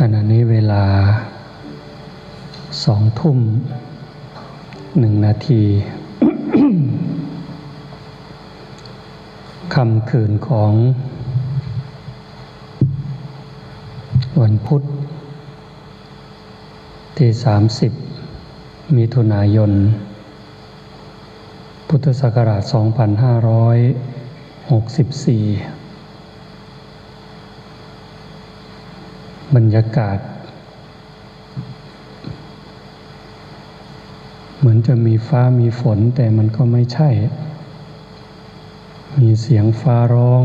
ขณะนี้เวลาสองทุ่มหนึ่งนาทีคำคืนของ วันพุธที่ 30 มิถุนายน พุทธศักราช 2564 บรรยากาศ เหมือนจะมีฟ้ามีฝนแต่มันก็ไม่ใช่ มีเสียงฟ้าร้อง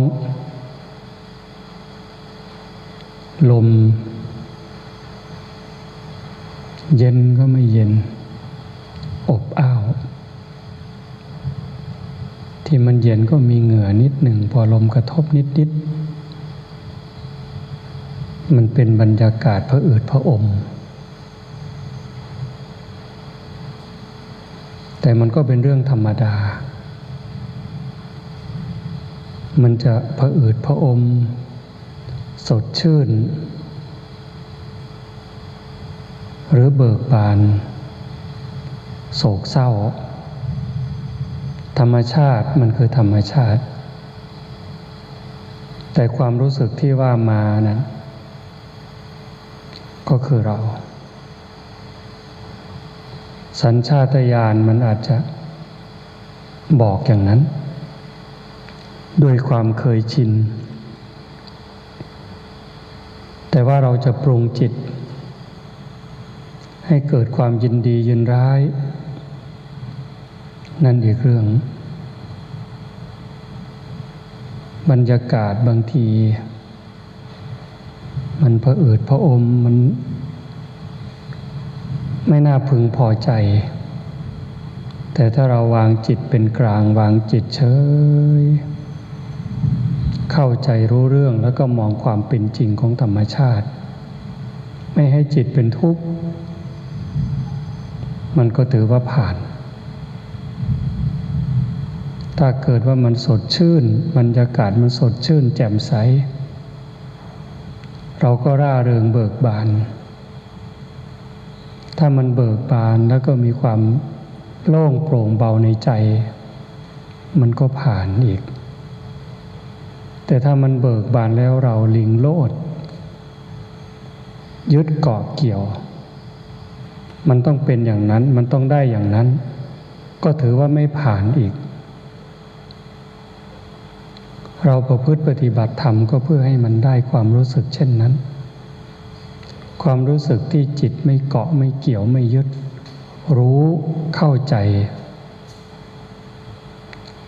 ลม เย็นก็ไม่เย็น อบอ้าว ที่มันเย็นก็มีเหงื่อนิดหนึ่งพอลมกระทบนิดนิด มันเป็นบรรยากาศพระอืดพระอม แต่มันก็เป็นเรื่องธรรมดา มันจะพระอืดพระอม สดชื่น หรือเบิกบาน โศกเศร้า ธรรมชาติมันคือธรรมชาติแต่ความรู้สึกที่ว่ามานั้น ก็คือเรา สัญชาตญาณมันอาจจะบอกอย่างนั้น ด้วยความเคยชิน แต่ว่าเราจะปรุงจิต ให้เกิดความยินดียินร้าย นั่นอีกเรื่อง บรรยากาศบางที มันผอืดผะอมมัน ไม่น่าพึงพอใจ แต่ถ้าเราวางจิตเป็นกลางวางจิตเฉย เข้าใจรู้เรื่องแล้วก็มองความเป็นจริงของธรรมชาติ ไม่ให้จิตเป็นทุกข์มันก็ถือว่าผ่าน ถ้าเกิดว่ามันสดชื่น บรรยากาศมันสดชื่น แจ่มใส เราก็ร่าเริงเบิกบาน ถ้ามันเบิกบานแล้วก็มีความโล่งโปร่งเบาในใจ มันก็ผ่านอีก แต่ถ้ามันเบิกบานแล้วเราลิงโลด ยึดเกาะเกี่ยว มันต้องเป็นอย่างนั้นมันต้องได้อย่างนั้น ก็ถือว่าไม่ผ่านอีก เราประพฤติปฏิบัติธรรมก็เพื่อให้มันได้ความรู้สึกเช่นนั้น ความรู้สึกที่จิตไม่เกาะไม่เกี่ยวไม่ยึด รู้เข้าใจ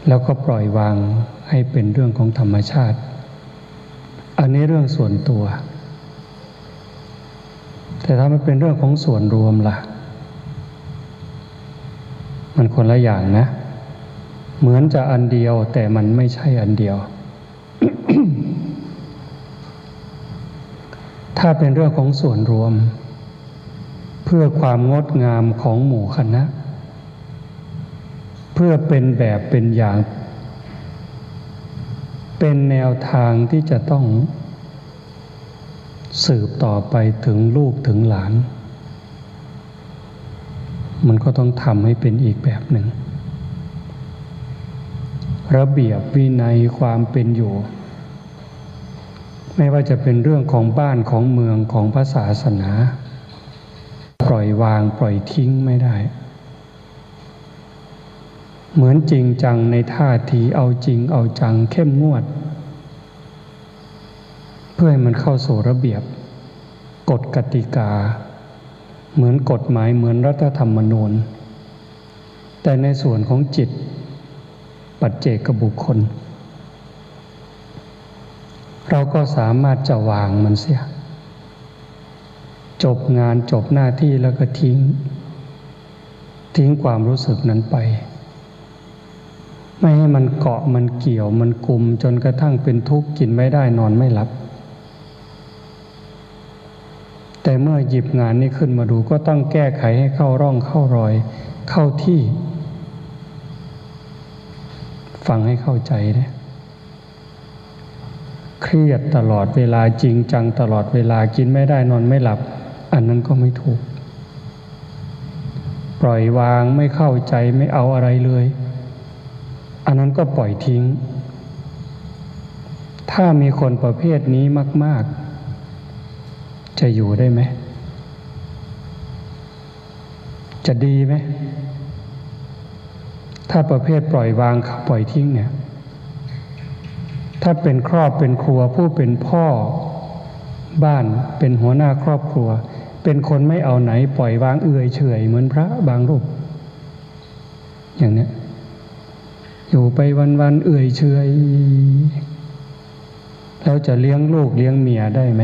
แล้วก็ปล่อยวางให้เป็นเรื่องของธรรมชาติ อันนี้เรื่องส่วนตัว แต่ถ้ามันเป็นเรื่องของส่วนรวมล่ะ มันคนละอย่างนะ เหมือนจะอันเดียวแต่มันไม่ใช่อันเดียว ถ้าเป็นเรื่องของส่วนรวม เพื่อความงดงามของหมู่คณะ เพื่อเป็นแบบเป็นอย่าง เป็นแนวทางที่จะต้องสืบต่อไปถึงลูกถึงหลาน มันก็ต้องทำให้เป็นอีกแบบหนึ่ง ระเบียบวินัยความเป็นอยู่ ไม่ว่าจะเป็นเรื่องของบ้านของเมืองของพระศาสนา ปล่อยวางปล่อยทิ้งไม่ได้ เหมือนจริงจังในท่าทีเอาจริงเอาจังเข้มงวด เพื่อให้มันเข้าสู่ระเบียบ กฎกติกา เหมือนกฎหมายเหมือนรัฐธรรมนูญ แต่ในส่วนของจิต ปัจเจกบุคคล เราก็สามารถจะวางมันเสีย จบงานจบหน้าที่แล้วก็ทิ้ง ทิ้งความรู้สึกนั้นไป ไม่ให้มันเกาะมันเกี่ยวมันกลุ่มจนกระทั่งเป็นทุกข์กินไม่ได้นอนไม่หลับ แต่เมื่อหยิบงานนี้ขึ้นมาดูก็ต้องแก้ไขให้เข้าร่องเข้ารอย เข้าที่ ฟังให้เข้าใจนะ เครียดตลอดเวลาจริงจังตลอดเวลากินไม่ได้นอนไม่หลับ อันนั้นก็ไม่ถูก ปล่อยวางไม่เข้าใจไม่เอาอะไรเลย อันนั้นก็ปล่อยทิ้ง ถ้ามีคนประเภทนี้มาก ๆ จะอยู่ได้ไหม จะดีไหม ถ้าประเภทปล่อยวางปล่อยทิ้งเนี่ย ถ้าเป็นครอบเป็นครัวผู้เป็นพ่อบ้านเป็นหัวหน้าครอบครัว เป็นคนไม่เอาไหนปล่อยวางเอื่อยเฉยเหมือนพระบางรูป อย่างเนี้ยอยู่ไปวันๆเอื่อยเฉยแล้วจะเลี้ยงลูกเลี้ยงเมียได้ไหม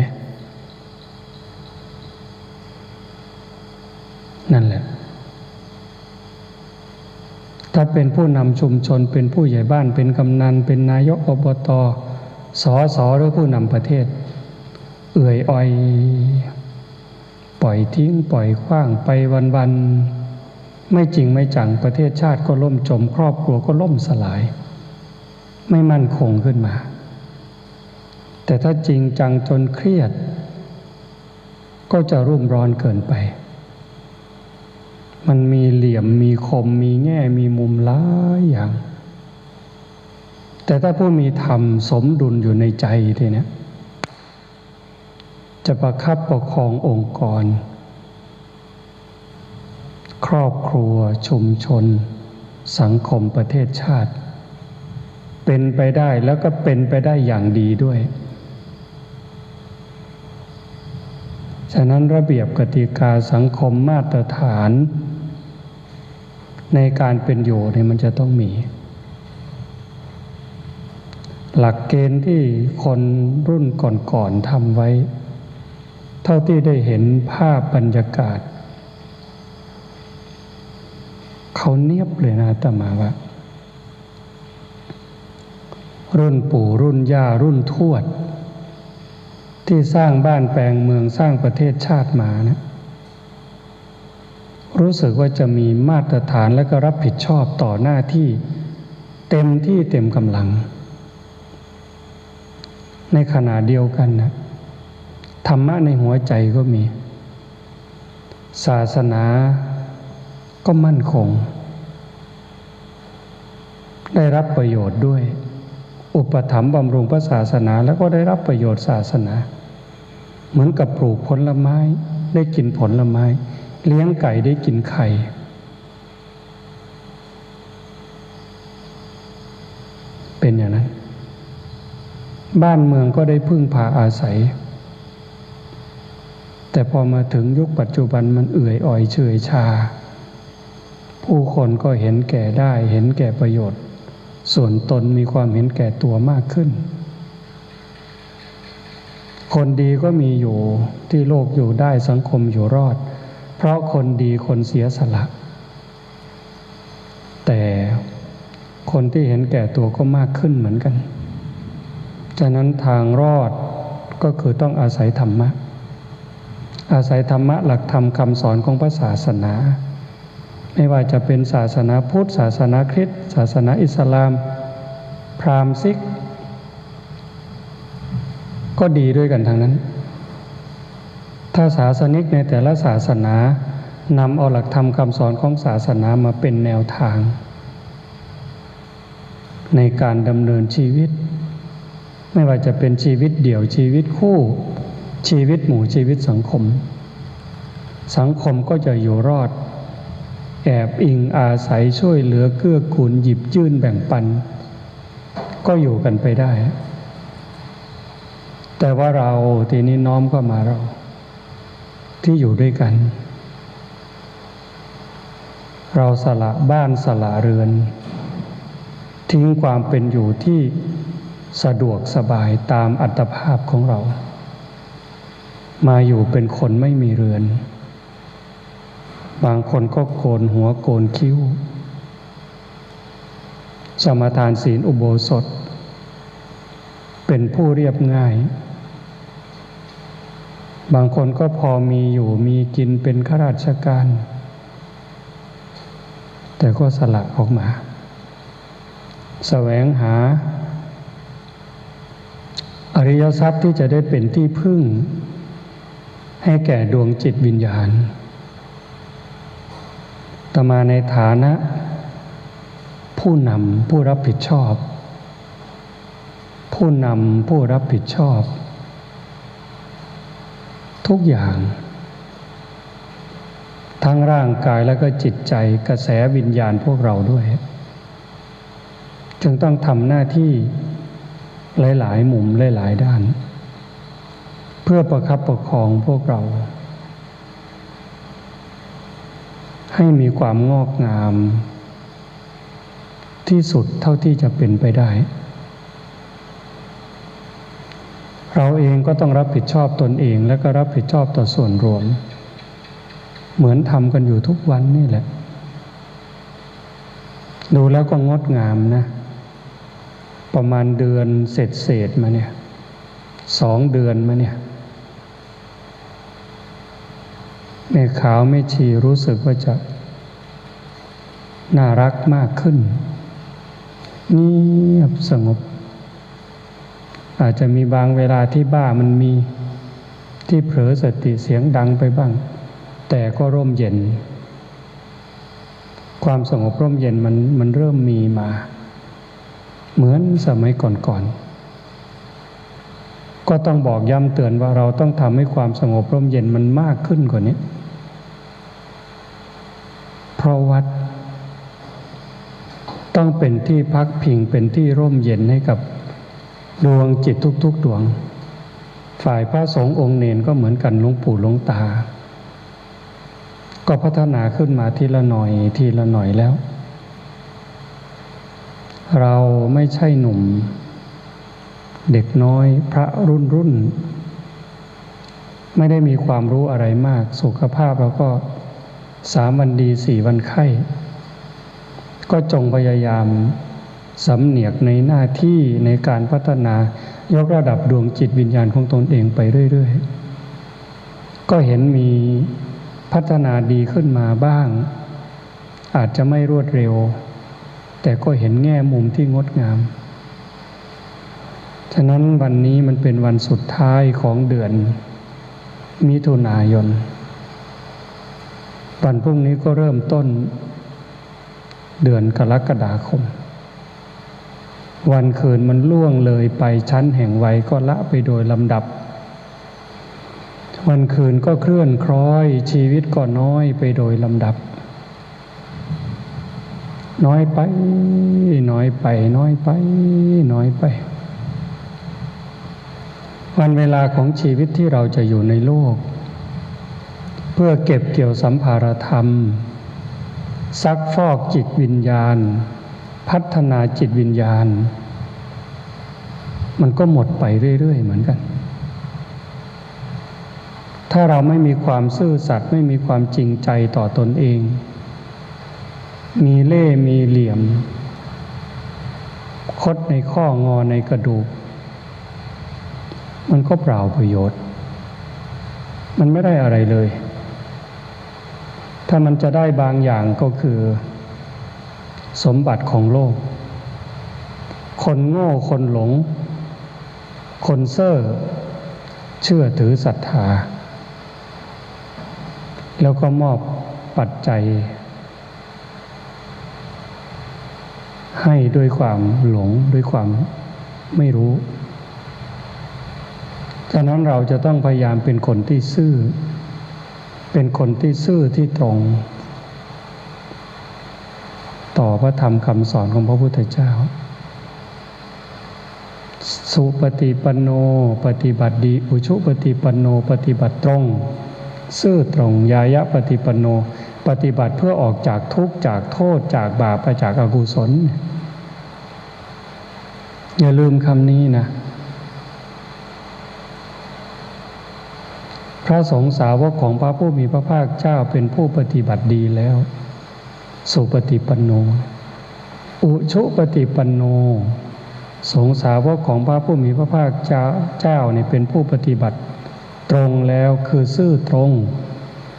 นั่นแหละ ถ้าเป็นผู้นำชุมชนเป็นผู้ใหญ่บ้านเป็นกำนัน เป็นนายกอบตสอสอหรือผู้นำประเทศ เอื่อยอ่อย ปล่อยทิ้งปล่อยขว้างไปวันๆไม่จริงไม่จังประเทศชาติก็ล่มจม ครอบครัวก็ล่มสลาย ไม่มั่นคงขึ้นมา แต่ถ้าจริงจังจนเครียด ก็จะรุ่มร้อนเกินไป มันมีเหลี่ยมมีคมมีแง่มีมุมหลายอย่าง แต่ถ้าผู้มีธรรมสมดุลอยู่ในใจทีเนี้ยจะประคับปกคององค์กร ครอบครัวชุมชน สังคมประเทศชาติ เป็นไปได้แล้วก็เป็นไปได้อย่างดีด้วย ฉะนั้นระเบียบกติกาสังคมมาตรฐาน ในการเป็นอยู่เนี่ยมันจะต้องมี หลักเกณฑ์ที่คนรุ่นก่อนๆทำไว้ เท่าที่ได้เห็นภาพบรรยากาศ เขาเนียบเลยนะตมาว่ารุ่นปู่รุ่นย่ารุ่นทวด ที่สร้างบ้านแปลงเมืองสร้างประเทศชาติมานะ รู้สึกว่าจะมีมาตรฐานและก็รับผิดชอบต่อหน้าที่ เต็มที่เต็มกำลัง ในขณะเดียวกันนะธรรมะในหัวใจก็มี ศาสนาก็มั่นคง ได้รับประโยชน์ด้วย อุปถัมภ์บำรุงพระศาสนาแล้วก็ได้รับประโยชน์ศาสนา เหมือนกับปลูกผลไม้ได้กินผลไม้ เลี้ยงไก่ได้กินไข่ เป็นอย่างนั้น บ้านเมืองก็ได้พึ่งพาอาศัย แต่พอมาถึงยุคปัจจุบันมันเอื่อยอ่อยเฉยชา ผู้คนก็เห็นแก่ได้เห็นแก่ประโยชน์ ส่วนตนมีความเห็นแก่ตัวมากขึ้นคนดีก็มีอยู่ที่โลกอยู่ได้สังคมอยู่รอด เพราะคนดีคนเสียสละ แต่คนที่เห็นแก่ตัวก็มากขึ้นเหมือนกัน ฉะนั้นทางรอดก็คือต้องอาศัยธรรมะ อาศัยธรรมะหลักธรรมคำสอนของพระศาสนา ไม่ว่าจะเป็นศาสนาพุทธ ศาสนาคริสต์ศาสนาอิสลาม พราหมณ์ซิก ก็ดีด้วยกันทั้งนั้น ถ้าศาสนิกในแต่ละศาสนานำเอาหลักธรรมคำสอนของศาสนามาเป็นแนวทาง ในการดำเนินชีวิต ไม่ว่าจะเป็นชีวิตเดี่ยวชีวิตคู่ ชีวิตหมู่ชีวิตสังคม สังคมก็จะอยู่รอด แอบอิงอาศัยช่วยเหลือเกื้อกูลหยิบยื่นแบ่งปัน ก็อยู่กันไปได้ แต่ว่าเราทีนี้น้อมก็มาเรา ที่อยู่ด้วยกัน เราสละบ้านสละเรือน ทิ้งความเป็นอยู่ที่สะดวกสบายตามอัตภาพของเรา มาอยู่เป็นคนไม่มีเรือน บางคนก็โกนหัวโกนคิ้ว สมทานศีลอุโบสถ เป็นผู้เรียบง่าย บางคนก็พอมีอยู่มีกินเป็นข้าราชการ แต่ก็สละออกมาแสวงหา อริยทรัพย์ที่จะได้เป็นที่พึ่ง ให้แก่ดวงจิตวิญญาณตมาในฐานะ ผู้นำผู้รับผิดชอบ ผู้นำผู้รับผิดชอบ ทุกอย่าง ทั้งร่างกายแล้วก็จิตใจกระแสวิญญาณพวกเราด้วย จึงต้องทำหน้าที่หลาย ๆ มุมหลาย ๆ ด้าน เพื่อประคับประคองพวกเรา ให้มีความงอกงาม ที่สุดเท่าที่จะเป็นไปได้ เราเองก็ต้องรับผิดชอบตนเอง และก็รับผิดชอบต่อส่วนรวม เหมือนทำกันอยู่ทุกวันนี่แหละ ดูแล้วก็งดงามนะ ประมาณเดือนเศษเศษมาเนี่ยสองเดือนมาเนี่ยแม่ขาวไม่ชีรู้สึกว่าจะ น่ารักมากขึ้นเงียบสงบ อาจจะมีบางเวลาที่บ้ามันมีที่เผลอสติเสียงดังไปบ้าง แต่ก็ร่มเย็น ความสงบร่มเย็นมันมันเริ่มมีมา เหมือนสมัยก่อนๆก็ต้องบอกย้ำเตือนว่าเราต้องทำให้ความสงบร่มเย็นมันมากขึ้นกว่านี้ เพราะวัด ต้องเป็นที่พักพิงเป็นที่ร่มเย็นให้กับ ดวงจิตทุกๆดวง ฝ่ายพระสงฆ์องค์เนนก็เหมือนกันหลวงปู่หลวงตา ก็พัฒนาขึ้นมาทีละหน่อยทีละหน่อยแล้ว เราไม่ใช่หนุ่ม เด็กน้อยพระรุ่นรุ่น ไม่ได้มีความรู้อะไรมาก สุขภาพเราก็สามวันดีสี่วันไข้ ก็จงพยายาม สำเนียกในหน้าที่ในการพัฒนายกระดับดวงจิตวิญญาณของตนเองไปเรื่อย ๆ ก็เห็นมีพัฒนาดีขึ้นมาบ้าง อาจจะไม่รวดเร็ว แต่ก็เห็นแง่มุมที่งดงาม ฉะนั้นวันนี้มันเป็นวันสุดท้ายของเดือน มิถุนายน วันพรุ่งนี้ก็เริ่มต้น เดือนกรกฎาคม วันคืนมันล่วงเลยไปชั้นแห่งไวัยก็ละไปโดยลำดับ วันคืนก็เคลื่อนคล้อย ชีวิตก็น้อยไปโดยลำดับ น้อยไปน้อยไป น้อยไปน้อยไป วันเวลาของชีวิตที่เราจะอยู่ในโลก เพื่อเก็บเกี่ยวสัมภารธรรม ซักฟอกจิตวิญญาณ พัฒนาจิตวิญญาณ มันก็หมดไปเรื่อย ๆ เหมือนกัน ถ้าเราไม่มีความซื่อสัตย์ไม่มีความจริงใจต่อตนเอง มีเล่มีเหลี่ยม คดในข้องอในกระดูก มันก็เปล่าประโยชน์ มันไม่ได้อะไรเลย ถ้ามันจะได้บางอย่างก็คือ สมบัติของโลก คนโง่คนหลง คนเซ่อเชื่อถือศรัทธา แล้วก็มอบปัจจัย ให้ด้วยความหลงด้วยความไม่รู้ฉะนั้นเราจะต้องพยายามเป็นคนที่ซื่อ เป็นคนที่ซื่อที่ตรง ต่อพระธรรมคำสอนของพระพุทธเจ้า สุปฏิปันโนปฏิบัติดี อุชุปฏิปันโนปฏิบัติตรง ซื่อตรงยายะปฏิปันโน ปฏิบัติเพื่อออกจากทุกข์จากโทษจากบาปจากอกุศล อย่าลืมคำนี้นะพระสงฆ์สาวกของพระผู้มีพระภาคเจ้าเป็นผู้ปฏิบัติดีแล้ว สุปฏิปันโน อุชุปฏิปันโน สงสาวกของพระผู้มีพระภาคเจ้าเนี่ยเป็นผู้ปฏิบัติ ตรงแล้วคือซื่อตรง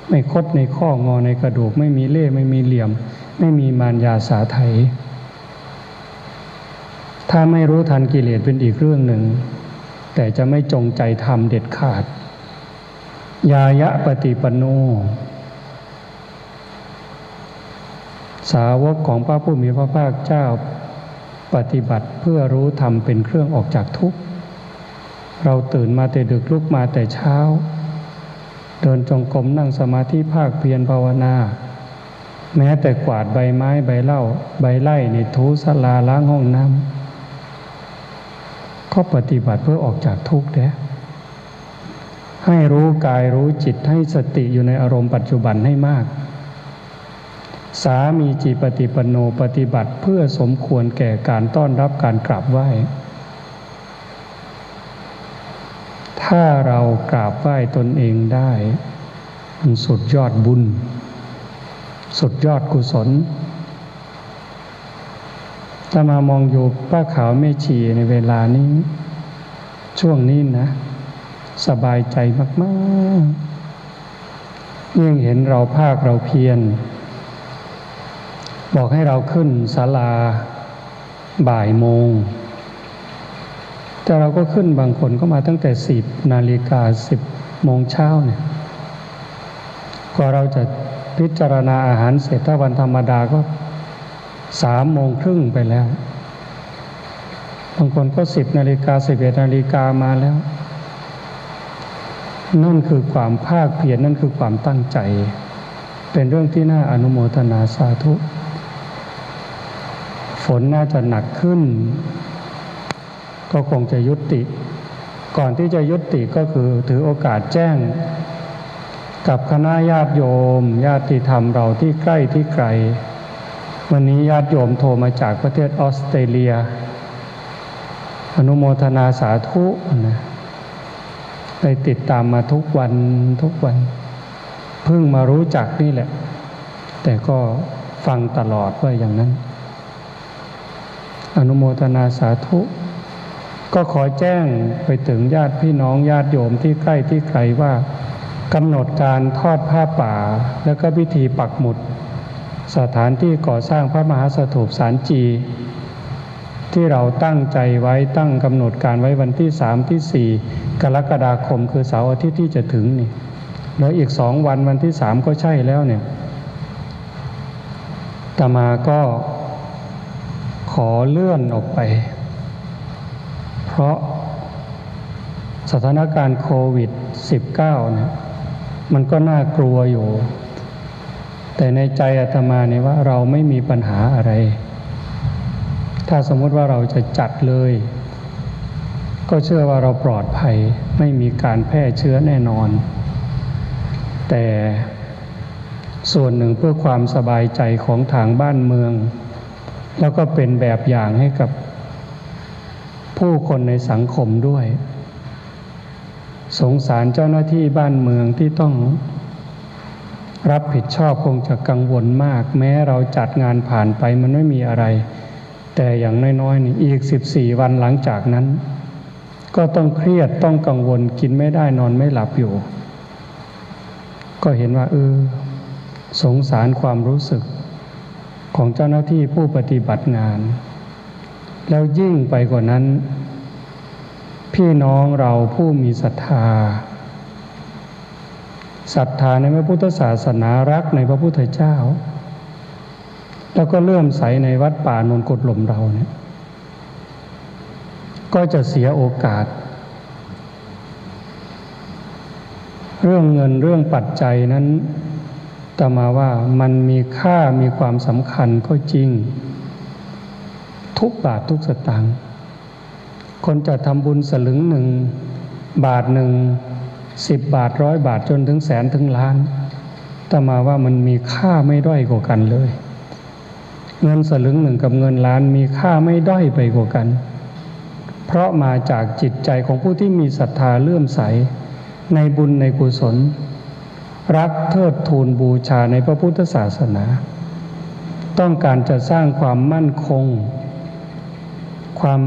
ไม่คดในข้องอในกระดูก ไม่มีเล่ไม่มีเหลี่ยม ไม่มีมารยาสาไถถ้าไม่รู้ทันกิเลสเป็นอีกเรื่องหนึ่ง แต่จะไม่จงใจทำเด็ดขาด ยายะปฏิปโน สาวกของพระผู้มีพระภาคเจ้าปฏิบัติเพื่อรู้ธรรมเป็นเครื่องออกจากทุกข์ เราตื่นมาแต่ดึกลุกมาแต่เช้า เดินจงกรมนั่งสมาธิภาคเพียรภาวนา แม้แต่กวาดใบไม้ใบเล่า ใบไล่ในทูสลาล้างห้องน้ำก็ปฏิบัติเพื่อออกจากทุกข์แท้ให้รู้กายรู้จิตให้สติอยู่ในอารมณ์ปัจจุบันให้มาก สามีจิปฏิปโนปฏิบัติเพื่อสมควรแก่การต้อนรับการกราบไหว้ ถ้าเรากราบไหว้ตนเองได้มันสุดยอดบุญ สุดยอดกุศลถ้ามามองอยู่ป้าขาวแม่ชีในเวลานี้ ช่วงนี้นะ สบายใจมากๆยิ่งเห็นเราภาคเราเพียร บอกให้เราขึ้นศาลาบ่ายโมง แต่เราก็ขึ้นบางคนก็มาตั้งแต่สิบนาฬิกาสิบโมงเช้าเนี่ยกว่าเราจะพิจารณาอาหารเสร็จถ้าวันธรรมดาก็สามโมงครึ่งไปแล้ว บางคนก็สิบนาฬิกาสิบเอ็ดนาฬิกามาแล้ว นั่นคือความภาคเพียรนั่นคือความตั้งใจ เป็นเรื่องที่น่าอนุโมทนาสาธุ ฝนน่าจะหนักขึ้น ก็คงจะยุติ ก่อนที่จะยุติก็คือถือโอกาสแจ้ง กับคณะญาติโยม ญาติธรรมเราที่ใกล้ที่ไกล วันนี้ญาติโยมโทรมาจากประเทศออสเตรเลีย อนุโมทนาสาธุนะไปติดตามมาทุกวันทุกวัน เพิ่งมารู้จักนี่แหละ แต่ก็ฟังตลอดว่าอย่างนั้น อนุโมทนาสาธุ ก็ขอแจ้งไปถึงญาติพี่น้องญาติโยมที่ใกล้ที่ไกลว่ากำหนดการทอดผ้าป่า แล้วก็พิธีปักหมุด สถานที่ก่อสร้างพระมหาสถูปสารจี ที่เราตั้งใจไว้ตั้งกำหนดการไว้วันที่สามที่สี่กรกฎาคมคือเสาร์อาทิตย์ที่จะถึงนี่แล้วอีกสองวันวันที่สามก็ใช่แล้วเนี่ยตมาก็ ขอเลื่อนออกไป เพราะสถานการณ์โควิด -19 เนี่ยมันก็น่ากลัวอยู่ แต่ในใจอาตมาเนี่ยว่าเราไม่มีปัญหาอะไร ถ้าสมมติว่าเราจะจัดเลย ก็เชื่อว่าเราปลอดภัยไม่มีการแพร่เชื้อแน่นอน แต่ส่วนหนึ่งเพื่อความสบายใจของทางบ้านเมือง แล้วก็เป็นแบบอย่างให้กับผู้คนในสังคมด้วย สงสารเจ้าหน้าที่บ้านเมืองที่ต้องรับผิดชอบคงจะกังวลมาก แม้เราจัดงานผ่านไปมันไม่มีอะไร แต่อย่างน้อยๆนี่อีก 14 วันหลังจากนั้น ก็ต้องเครียดต้องกังวลกินไม่ได้นอนไม่หลับอยู่ ก็เห็นว่าเออสงสารความรู้สึก ของเจ้าหน้าที่ผู้ปฏิบัติงาน แล้วยิ่งไปกว่านั้น พี่น้องเราผู้มีศรัทธาศรัทธาในพระพุทธศาสนารักในพระพุทธเจ้า แล้วก็เลื่อมใสในวัดป่านนกดลมเราเนี่ย ก็จะเสียโอกาส เรื่องเงินเรื่องปัจจัยนั้น ตมาว่ามันมีค่ามีความสำคัญก็จริง ทุกบาททุกสตางค์คนจะทำบุญสลึงหนึ่ง บาทหนึ่งสิบบาทร้อยบาทจนถึงแสนถึงล้านตมาว่ามันมีค่าไม่ด้อยกว่ากันเลย เงินสลึงหนึ่งกับเงินล้านมีค่าไม่ด้อยไปกว่ากัน เพราะมาจากจิตใจของผู้ที่มีศรัทธาเลื่อมใส ในบุญในกุศล รักเทิดทูนบูชาในพระพุทธศาสนา ต้องการจะสร้างความมั่นคง ความ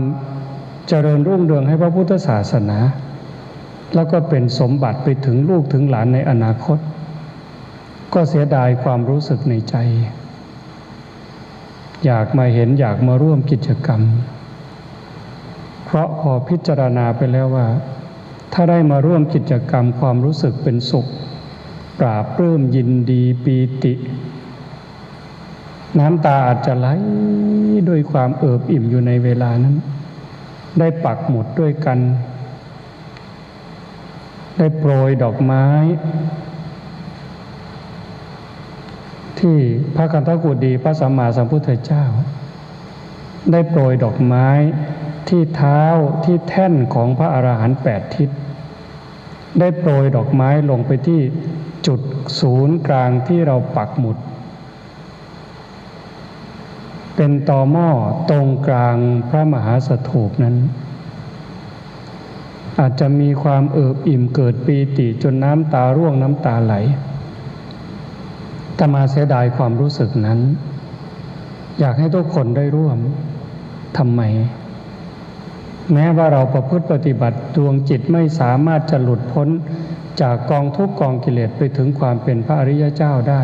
เจริญรุ่งเรืองให้พระพุทธศาสนา แล้วก็เป็นสมบัติไปถึงลูกถึงหลานในอนาคต ก็เสียดายความรู้สึกในใจ อยากมาเห็นอยากมาร่วมกิจกรรม เพราะพอพิจารณาไปแล้วว่า ถ้าได้มาร่วมกิจกรรมความรู้สึกเป็นสุข ราบปลื้มยินดีปีติ น้ำตาอาจจะไหลด้วยความเอิบอิ่มอยู่ในเวลานั้น ได้ปักหมุดด้วยกัน ได้โปรยดอกไม้ ที่พระกันทกุฎีพระสัมมาสัมพุทธเจ้า ได้โปรยดอกไม้ที่เท้าที่แท่นของพระอรหันต์แปดทิศได้โปรยดอกไม้ลงไปที่ จุดศูนย์กลางที่เราปักหมุด เป็นตอหม้อตรงกลางพระมหาสถูปนั้น อาจจะมีความเอิบอิ่มเกิดปีติจนน้ำตาร่วงน้ำตาไหลแต่มาเสียดายความรู้สึกนั้น อยากให้ทุกคนได้ร่วมทำไม แม้ว่าเราประพฤติปฏิบัติดวงจิตไม่สามารถจะหลุดพ้น จากกองทุกกองกิเลสไปถึงความเป็นพระอริยเจ้าได้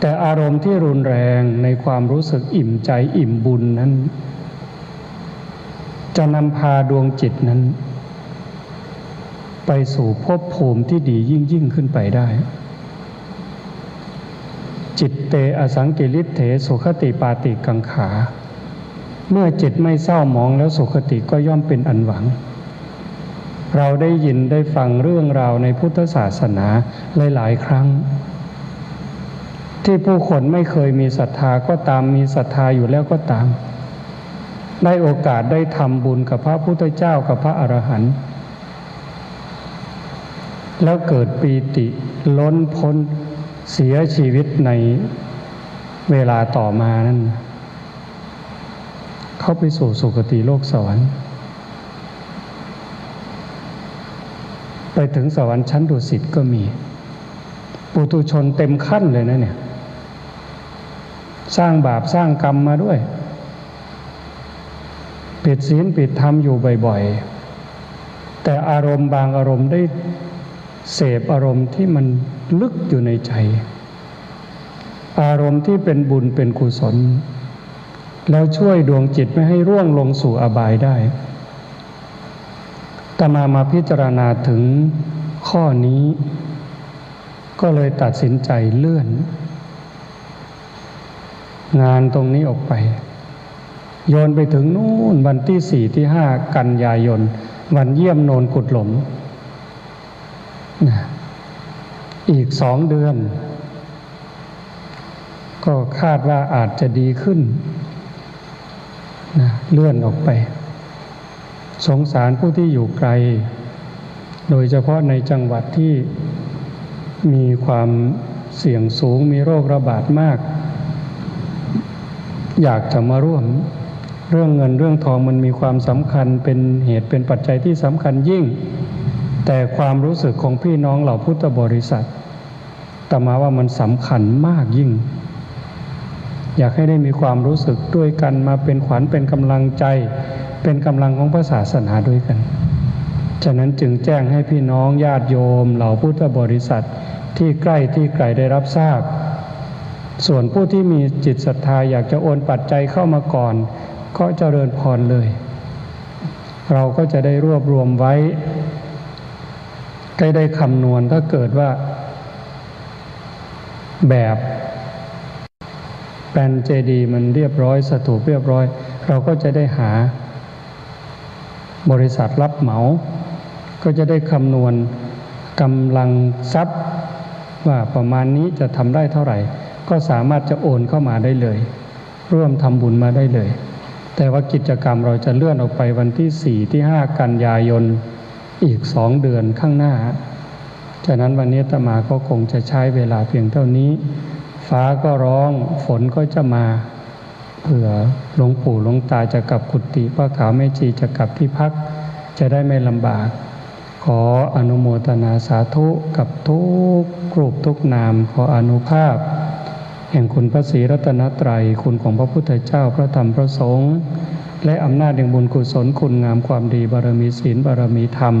แต่อารมณ์ที่รุนแรงในความรู้สึกอิ่มใจอิ่มบุญนั้น จะนำพาดวงจิตนั้น ไปสู่ภพภูมิที่ดียิ่งยิ่งขึ้นไปได้ จิตเตอสังกิริเถสุขติปาติกังขา เมื่อจิตไม่เศร้าหมองแล้วสุขติก็ย่อมเป็นอันหวัง เราได้ยินได้ฟังเรื่องราวในพุทธศาสนาหลายๆ ครั้ง ที่ผู้คนไม่เคยมีศรัทธาก็ตามมีศรัทธาอยู่แล้วก็ตาม ได้โอกาสได้ทำบุญกับพระพุทธเจ้ากับพระอรหันต์แล้วเกิดปีติล้นพ้นเสียชีวิตในเวลาต่อมานั้นเข้าไปสู่สุคติโลกสวรรค์ ไปถึงสวรรค์ชั้นดุสิตก็มี ปุตุชนเต็มขั้นเลยนะเนี่ย สร้างบาปสร้างกรรมมาด้วย ปิดศีลปิดธรรมอยู่บ่อยๆ แต่อารมณ์บางอารมณ์ได้เสพอารมณ์ที่มันลึกอยู่ในใจ อารมณ์ที่เป็นบุญเป็นกุศล แล้วช่วยดวงจิตไม่ให้ร่วงลงสู่อบายได้ ตมามาพิจารณาถึงข้อนี้ ก็เลยตัดสินใจเลื่อน งานตรงนี้ออกไป โยนไปถึงนู่นวันที่สี่ที่ห้ากันยายน วันเยี่ยมโนนกุดหลมนะอีกสองเดือน ก็คาดว่าอาจจะดีขึ้นนะเลื่อนออกไป สงสารผู้ที่อยู่ไกล โดยเฉพาะในจังหวัดที่มีความเสี่ยงสูงมีโรคระบาดมาก อยากจะมาร่วม เรื่องเงินเรื่องทองมันมีความสำคัญเป็นเหตุเป็นปัจจัยที่สำคัญยิ่ง แต่ความรู้สึกของพี่น้องเหล่าพุทธบริษัทต่มาว่ามันสำคัญมากยิ่ง อยากให้ได้มีความรู้สึกด้วยกันมาเป็นขวัญเป็นกำลังใจ เป็นกำลังของพระศาสนาด้วยกัน ฉะนั้นจึงแจ้งให้พี่น้องญาติโยม เหล่าพุทธบริษัทที่ใกล้ที่ไกลได้รับทราบ ส่วนผู้ที่มีจิตศรัทธาอยากจะโอนปัจจัยเข้ามาก่อน ก็เจริญพรเลย เราก็จะได้รวบรวมไว้ได้ได้คำนวณถ้าเกิดว่าแบบแปลนเจดีมันเรียบร้อยสถูปเรียบร้อย เราก็จะได้หา บริษัทรับเหมา ก็จะได้คำนวณกำลังทรัพย์ว่าประมาณนี้จะทำได้เท่าไหร่ ก็สามารถจะโอนเข้ามาได้เลย ร่วมทำบุญมาได้เลย แต่ว่ากิจกรรมเราจะเลื่อนออกไปวันที่ 4 ที่ 5 กันยายนอีกสองเดือนข้างหน้า ฉะนั้นวันนี้ตมาก็คงจะใช้เวลาเพียงเท่านี้ ฟ้าก็ร้องฝนก็จะมา ผื่อหลวงปู่หลวงตาจะกลับกุฏิพระขาวแม่จีจะกลับที่พัก จะได้ไม่ลำบาก ขออนุโมทนาสาธุกับทุกกรูปทุกนามขออนุภาพ แห่งคุณพระศรีรัตนตรัยคุณของพระพุทธเจ้าพระธรรมพระสงฆ์และอำนาจแห่งบุญกุศลคุณงามความดีบารมีศีลบารมีธรรม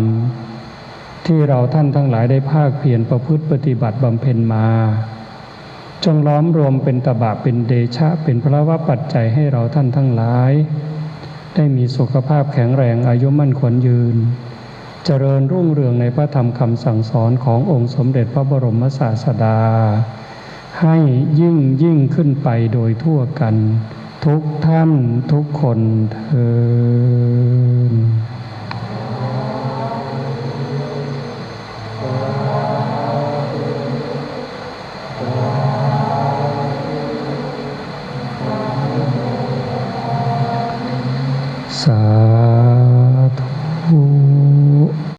ที่เราท่านทั้งหลายได้ภาคเพียรประพฤติปฏิบัติบำเพ็ญมา จงล้อมรวมเป็นตบะเป็นเดชะ เป็นพระวปัจจัยให้เราท่านทั้งหลาย ได้มีสุขภาพแข็งแรงอายุมั่นขวัญยืน เจริญรุ่งเรืองในพระธรรมคำสั่งสอนขององค์สมเด็จพระบรมศาสดา ให้ยิ่งยิ่งขึ้นไปโดยทั่วกัน ทุกท่านทุกคนเทิน